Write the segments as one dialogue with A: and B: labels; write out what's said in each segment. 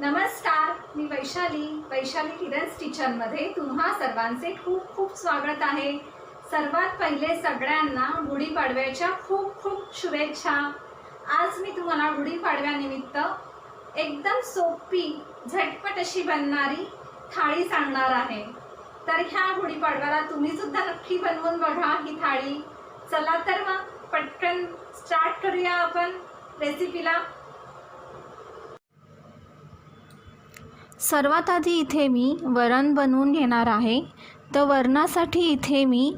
A: नमस्कार मी वैशाली वैशाली किरण्स किचनमध्ये तुम्हा सर्वांचे खूप खूप स्वागत आहे. सर्वात पहिले सगळ्यांना गुढीपाडव्याच्या खूप खूप शुभेच्छा. आज मी तुम्हाला गुढीपाडव्यानिमित्त एकदम सोपी झटपट अशी बनणारी थाळी सांगणार आहे. तर ह्या गुढीपाडव्याला तुम्हीसुद्धा नक्की बनवून बघा ही थाळी. चला तर मग पटकन स्टार्ट करूया आपण रेसिपीला
B: सर्वात आधी इथे मी वरण बनवून घेणार आहे. तर वरणासाठी इथे मी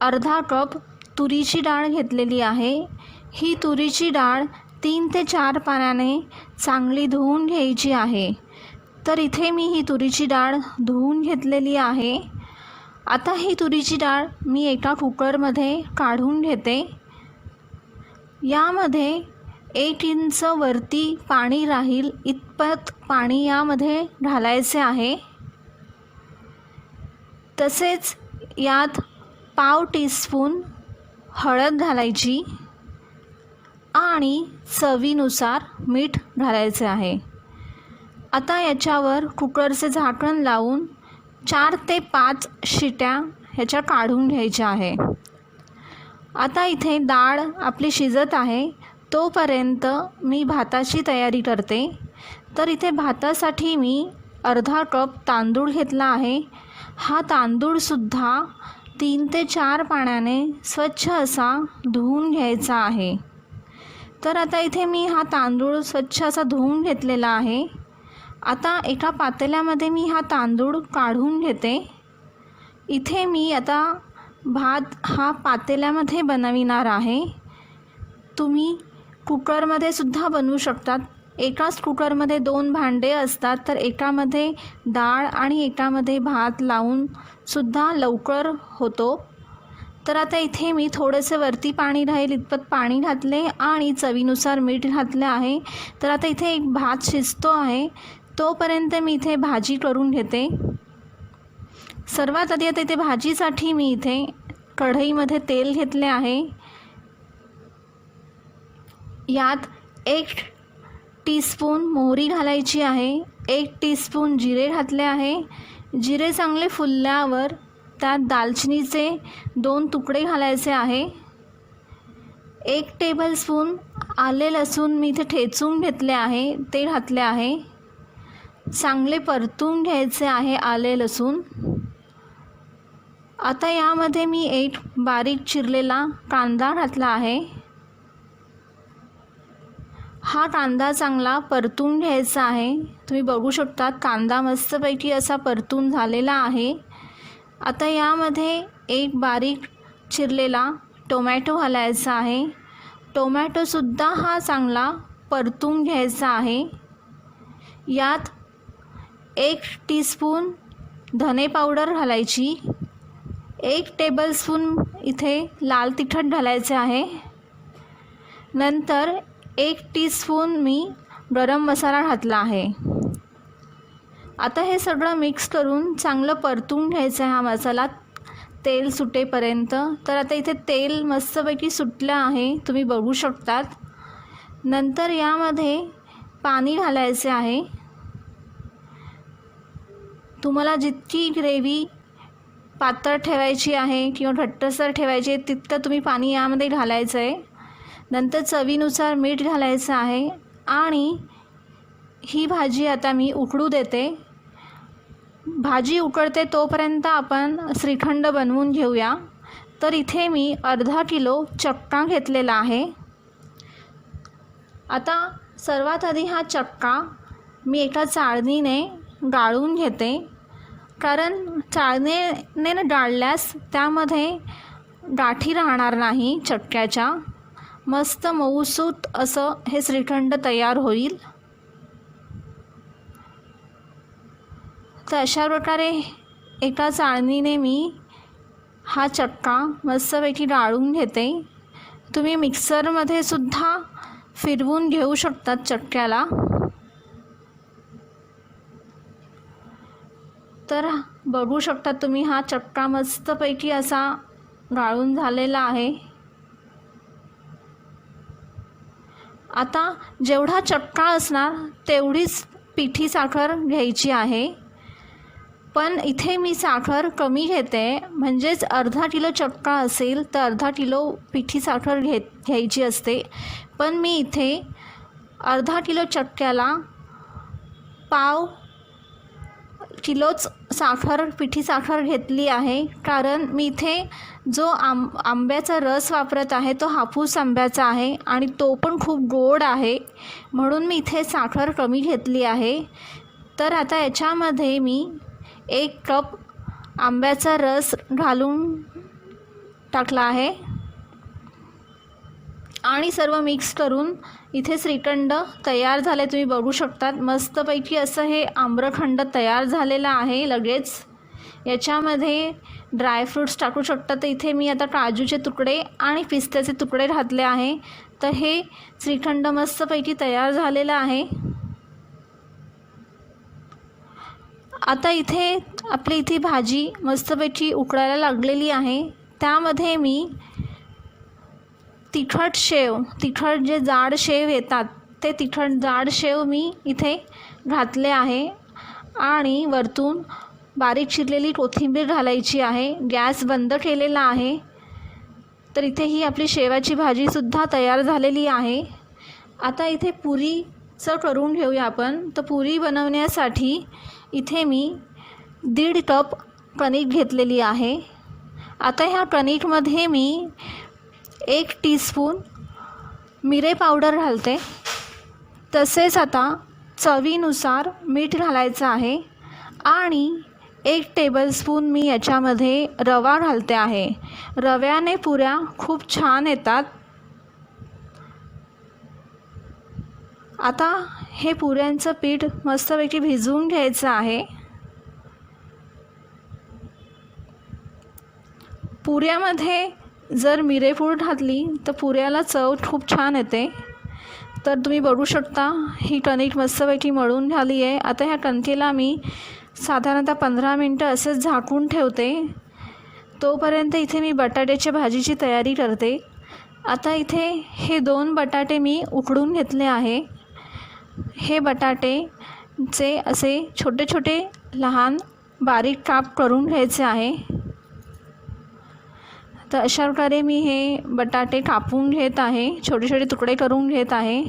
B: अर्धा कप तुरीची डाळ घेतलेली आहे. ही तुरीची डाळ तीन ते चार पाण्याने चांगली धुवून घ्यायची आहे. तर इथे मी ही तुरीची डाळ धुवून घेतलेली आहे. आता ही तुरीची डाळ मी एका कुकरमध्ये काढून घेते. यामध्ये एक इंच वरती पाणी राहील इतपत पाणी यामध्ये घालायचे आहे. तसेच यात पाव टीस्पून हळद घालायची आणि चवीनुसार मीठ घालायचे आहे. आता याच्यावर कुकरचे झाकण लावून चार ते पाच शिट्या ह्याच्या काढून घ्यायच्या आहे. आता इथे डाळ आपली शिजत आहे. तोपर्यंत मी भाताची तयारी करते. तर इथे भातासाठी मी अर्धा कप तांदूळ घेतला आहे. हा तांदूळसुद्धा तीन ते चार पाण्याने स्वच्छ असा धुवून घ्यायचा आहे. तर आता इथे मी हा तांदूळ स्वच्छ असा धुवून घेतलेला आहे. आता एका पातेल्यामध्ये मी हा तांदूळ काढून घेते. इथे मी आता भात हा पातेल्यामध्ये बनविणार आहे. तुम्ही कुकरमध्ये सुद्धा बनवू शकतात. एकाच कुकरमध्ये दोन भांडे असतात तर एकामध्ये डाळ आणि एकामध्ये भात लावून सुद्धा लवकर होतो. तर आता इथे मी थोडंसं वरती पाणी राहील इतपत पाणी घातले आणि चवीनुसार मीठ घातले आहे. तर आता इथे एक भात शिजतो आहे. तोपर्यंत मी इथे भाजी करून घेते. सर्वात आधी आता इथे भाजीसाठी मी इथे कढईमध्ये तेल घेतले आहे. यात एक टीस्पून मोहरी घालायची आहे एक टीस्पून जिरे घातले आहे. जिरे चांगले फुलल्यावर त्यात दालचिनीचे दोन तुकडे घालायचे आहे. एक टेबलस्पून आले लसूण मी इथे ठेचून घेतले आहे ते घातले आहे. चांगले परतून घ्यायचे आहे आले लसूण. आता यामध्ये मी एक बारीक चिरलेला कांदा घातला आहे. हा कांदा चांगला परतून घ्यायचा आहे. तुम्ही बघू शकता कांदा मस्तपैकी असा परतून झालेला आहे. आता यामध्ये एक बारीक चिरलेला टोमॅटो घालायचा आहे. टोमॅटोसुद्धा हा चांगला परतून घ्यायचा आहे. यात एक टीस्पून धने पावडर घालायची. एक टेबलस्पून इथे लाल तिखट घालायचे आहे. नंतर एक टीस्पून मी गरम मसाला घातला आहे. आता हे सगळं मिक्स करून चांगलं परतून घ्यायचं आहे हा मसाला. तेल सुटेपर्यंत. तर आता इथे तेल मस्तपैकी सुटलं आहे. तुम्ही बघू शकतात. नंतर यामध्ये पाणी घालायचे आहे. तुम्हाला जितकी ग्रेव्ही पातळ ठेवायची आहे किंवा घट्टसर ठेवायची आहे तितकं तुम्ही पाणी यामध्ये घालायचं आहे. नंतर चवीनुसार मीठ घालायचं आहे आणि ही भाजी आता मी उकडू देते. भाजी उकळते तोपर्यंत आपण श्रीखंड बनवून घेऊया. तर इथे मी अर्धा किलो चक्का घेतलेला आहे. आता सर्वात आधी हा चक्का मी एका चाळणीने गाळून घेते. कारण चाळणीने गाळल्यास त्यामध्ये गाठी राहणार नाही चक्क्याच्या. मस्त मऊसूत असं हे श्रीखंड तयार होईल. तर अशा प्रकारे एका चाळणीने मी हा चक्का मस्तपैकी गाळून घेते. तुम्ही मिक्सरमध्ये सुद्धा फिरवून घेऊ शकतात चक्क्याला तर बघू शकता तुम्ही हा चक्का मस्तपैकी असा गाळून झालेला आहे. आता जेवढा चक्का असणार तेवढीच पिठी साखर घ्यायची आहे. पण इथे मी साखर कमी घेते. म्हणजेच अर्धा किलो चक्का असेल तर अर्धा किलो पिठी साखर घेत घ्यायची असते. पण मी इथे अर्धा किलो चक्क्याला पाव किलोच साखर पिठी साखर घेतली आहे. कारण मी इथे जो आंब आंब्याचा रस वापरत आहे तो हापूस आंब्याचा आहे आणि तो पण खूप गोड आहे. म्हणून मी इथे साखर कमी घेतली आहे. तर आता याच्यामध्ये मी एक कप आंब्याचा रस घालून टाकला आहे. आणि सर्व मिक्स करून इथे श्रीखंड तयार झाले तुम्ही बघू शकतात. मस्तपैकी असं हे आम्रखंड तयार झालेलं आहे लगेच. याच्यामध्ये ड्रायफ्रूट्स टाकू शकता. तर इथे मी आता काजूचे तुकडे आणि पिस्त्याचे तुकडे घातले आहे. तर हे श्रीखंड मस्तपैकी तयार झालेलं आहे. आता इथे आपली इथे भाजी मस्तपैकी उकळायला लागलेली आहे. त्यामध्ये मी तिखट शेव तिखट जे जाड शेव येतात ते तिखट जाड शेव मी इथे घातले आहे. आणि वरतून बारीक चिरलेली कोथिंबीर घालायची आहे. गॅस बंद केलेला आहे. तर इथे ही आपली शेवाची भाजीसुद्धा तयार झालेली आहे. आता इथे पुरीचं करून घेऊया आपण. तर पुरी बनवण्यासाठी इथे मी दीड कप कणिक घेतलेली आहे. आता ह्या कणिकमध्ये मी एक टीस्पून मिरे पावडर घालते. तसेच आता चवीनुसार मीठ घालायचं आहे आणि एक टेबलस्पून मी याच्यामध्ये रवा घालते आहे. रव्याने पुऱ्या खूप छान येतात. आता हे पुऱ्यांचं पीठ मस्तपैकी भिजवून घ्यायचं आहे. पुऱ्यामध्ये जर मिरेपूड घातली तर पुऱ्याला चव खूप छान येते. तर तुम्ही बघू शकता ही कणिक मस्तपैकी मळून झाली आहे. आता ह्या कणकेला मी साधारणतः पंधरा मिनटं असंच झाकून ठेवते. तोपर्यंत इथे मी बटाट्याच्या भाजीची तयारी करते. आता इथे हे दोन बटाटे मी उकडून घेतले आहे. हे बटाटेचे असे छोटे छोटे लहान बारीक काप करून घ्यायचे आहे. तर अशा प्रकारे मी हे बटाटे कापून घेत आहे. छोटे छोटे तुकडे करून घेत आहे.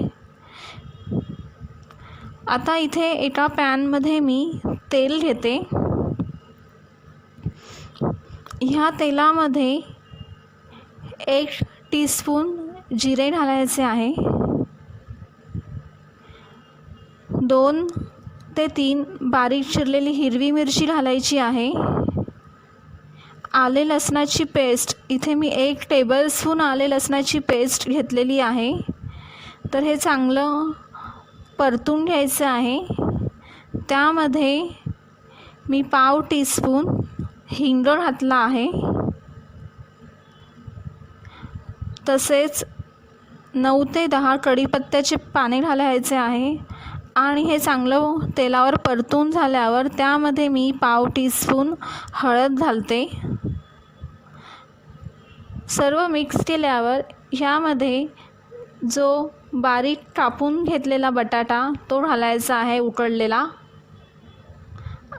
B: आता इथे एका पॅनमध्ये मी तेल घेते. ह्या तेलामध्ये एक टीस्पून जिरे घालायचे आहे. दोन ते तीन बारीक चिरलेली हिरवी मिरची घालायची आहे. आले लसणाची पेस्ट इथे मी एक टेबलस्पून आले लसणाची पेस्ट घेतलेली आहे. तर हे चांगलं परतून घ्यायचं आहे. त्यामध्ये मी पाव टीस्पून हिंग घातला आहे. तसेच नऊ ते दहा कढीपत्त्याचे पाने घालायचे आहे. आणि हे चांगलं तेलावर परतून झाल्यावर त्यामध्ये मी पाव टीस्पून हळद घालते. सर्व मिक्स केल्यावर ह्यामध्ये जो बारीक कापून घेतलेला बटाटा तो घालायचा आहे उकडलेला.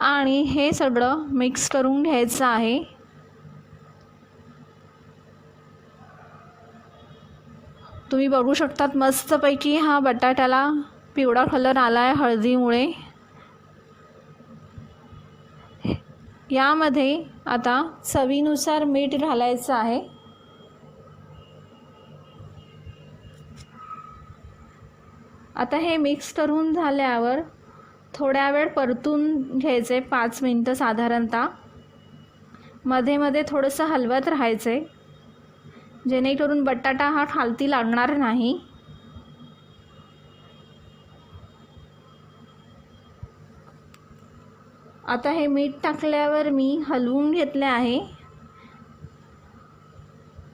B: आणि हे सगळं मिक्स करून घ्यायचं आहे. तुम्ही बघू शकतात मस्तपैकी हा बटाट्याला पिवळा कलर आला आहे हळदीमुळे. यामध्ये आता चवीनुसार मीठ घालायचं आहे. आता हे मिक्स करून झाल्यावर थोड्या वेळ परतून घ्यायचे पाच मिनटं साधारणतः. मध्ये मध्ये थोडंसं हलवत राहायचे. जेणेकरून बटाटा हा खालती लागणार नाही. आता हे मीठ टाकल्यावर मी हलवून घेतले आहे.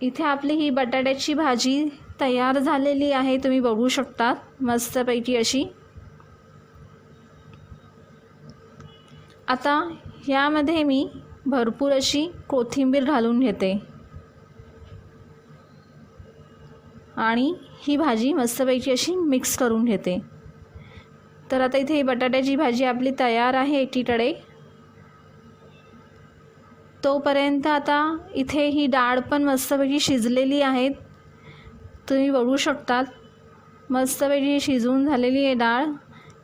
B: इथे आपली ही बटाट्याची भाजी तयार झालेली आहे तुम्ही बघू शकतात मस्तपैकी अशी. आता यामध्ये मी भरपूर अशी कोथिंबीर घालून घेते. आणि ही भाजी मस्तपैकी अशी मिक्स करून घेते. तर आता इथे बटाट्याची भाजी आपली तयार आहे एकीकडे. तोपर्यंत आता इथे ही डाळ पण मस्तपैकी शिजलेली आहे. तुम्ही बघू शकतात. मस्तपैकी शिजवून झालेली आहे डाळ.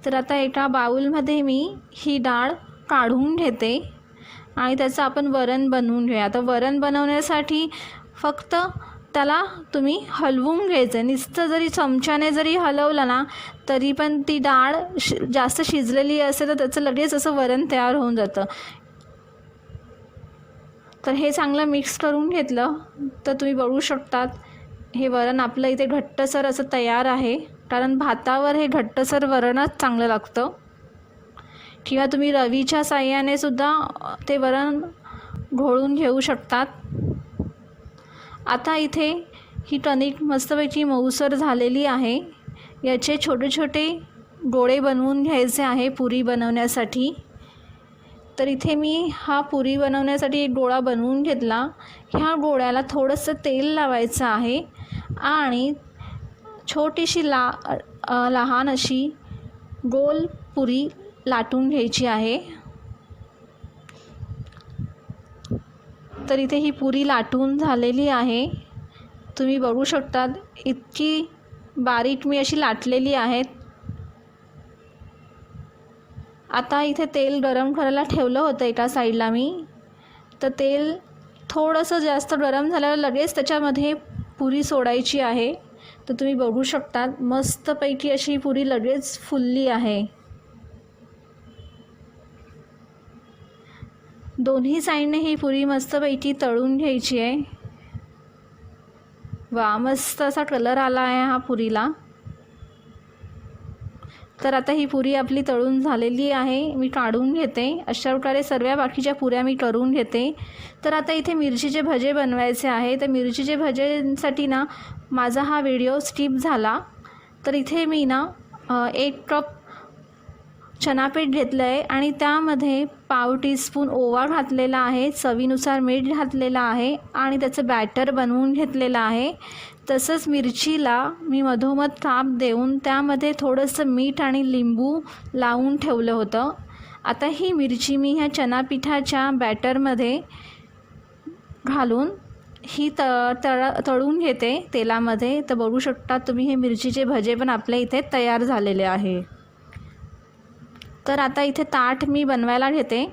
B: तर आता एका बाऊलमध्ये मी ही डाळ काढून घेते. आणि त्याचं आपण वरण बनवून घेऊया. आता वरण बनवण्यासाठी फक्त त्याला तुम्ही हलवून घ्यायचं. नुसतं जरी चमच्याने जरी हलवलं ना तरी पण ती डाळ शि जास्त शिजलेली असेल तर त्याचं लगेच असं वरण तयार होऊन जातं. तर हे चांगलं मिक्स करून घेतलं. तर तुम्ही बघू शकतात. हे वरण आपलं इथे घट्टसर असं तयार आहे. कारण भातावर हे घट्टसर वरणच चांगलं लागतं. किंवा तुम्ही रवीच्या साह्याने सुद्धा ते वरण घोळून घेऊ शकतात. आता इथे ही टणिक मस्तपैकी मऊसर झालेली आहे. याचे छोटे छोटे गोळे बनवून घ्यायचे आहे पुरी बनवण्यासाठी. तर इथे मी हा पुरी बनवण्यासाठी एक गोळा बनवून घेतला. ह्या गोळ्याला थोडंसं तेल लावायचं आहे आणि छोटीशी ला लहान अशी गोल पुरी लाटून घ्यायची आहे. तर इथे ही पुरी लाटून झालेली आहे. तुम्ही बघू शकतात इतकी बारीक मी अशी लाटलेली आहेत. आता इथे तेल गरम करायला ठेवलं होतं एका साईडला मी. तर तेल थोडंसं जास्त गरम झाल्यावर लगेच त्याच्यामध्ये पुरी सोडायची आहे. तर तुम्ही बघू शकतात मस्तपैकी अशी पुरी लगेच फुलली आहे. दोन्ही साईडने ही पुरी मस्तपैकी तळून घ्यायची आहे. वा मस्त असा कलर आला आहे हा पुरीला. तर आता ही पुरी आपली तळून झालेली आहे. मी काढून घेते. अशा प्रकारे सर्व बाकीच्या पुऱ्या मी करून घेते. तर आता इथे मिरचीचे भजे बनवायचे आहे. तर मिरचीचे भजेसाठी ना माझा हा व्हिडिओ स्किप झाला. तर इथे मी ना एक कप चनापीठ घेतलं आहे आणि त्यामध्ये पाव टीस्पून ओवा घातलेला आहे चवीनुसार मीठ घातलेलं आहे आणि त्याचं बॅटर बनवून घेतलेलं आहे. तसंच मिरचीला मी मधोमध थाप देऊन त्यामध्ये थोडंसं मीठ आणि लिंबू लावून ठेवलं होतं. आता ही मिरची मी ह्या चनापिठाच्या बॅटरमध्ये घालून ही त तळ तळून घेते तेलामध्ये. तर बघू शकता तुम्ही हे मिरचीचे भजे पण आपल्या इथे तयार झालेले आहे. तर आता इथे ताट मी बनवायला घेते.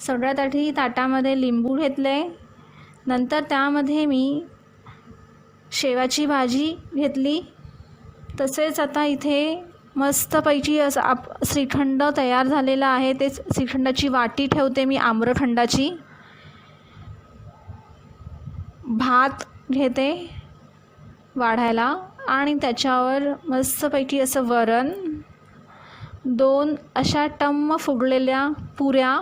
B: सगळ्यात आधी ताटामध्ये लिंबू घेतले. नंतर त्यामध्ये मी शेवाची भाजी घेतली. तसेच आता इथे मस्तपैकी असं आप श्रीखंड तयार झालेलं आहे. ते श्रीखंडाची वाटी ठेवते मी आम्रखंडाची. भात घेते वाढायला आणि त्याच्यावर मस्तपैकी असं वरण दोन अशा टम्म फुगलेल्या पुऱ्या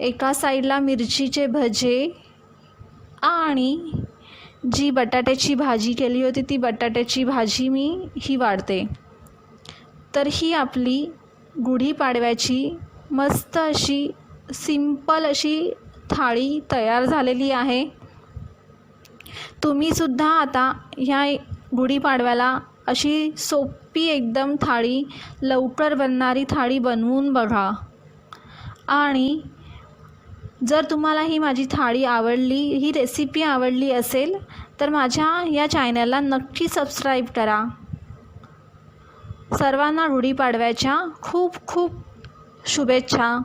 B: एका साईडला मिरचीचे भजे आणि जी बटाट्याची भाजी केली होती ती बटाट्याची भाजी मी ही वाढते. तर ही आपली गुढीपाडव्याची मस्त अशी सिंपल अशी थाळी तयार झालेली आहे. तुम्हीसुद्धा आता ह्या गुढीपाडव्याला अशी सोप सोपी एकदम थाळी लवकर बनणारी थाळी बनवून बघा. आणि जर तुम्हाला ही माझी थाळी आवडली ही रेसिपी आवडली असेल तर माझ्या या चॅनलला नक्की सबस्क्राईब करा. सर्वांना गुढीपाडव्याच्या खूप खूप शुभेच्छा.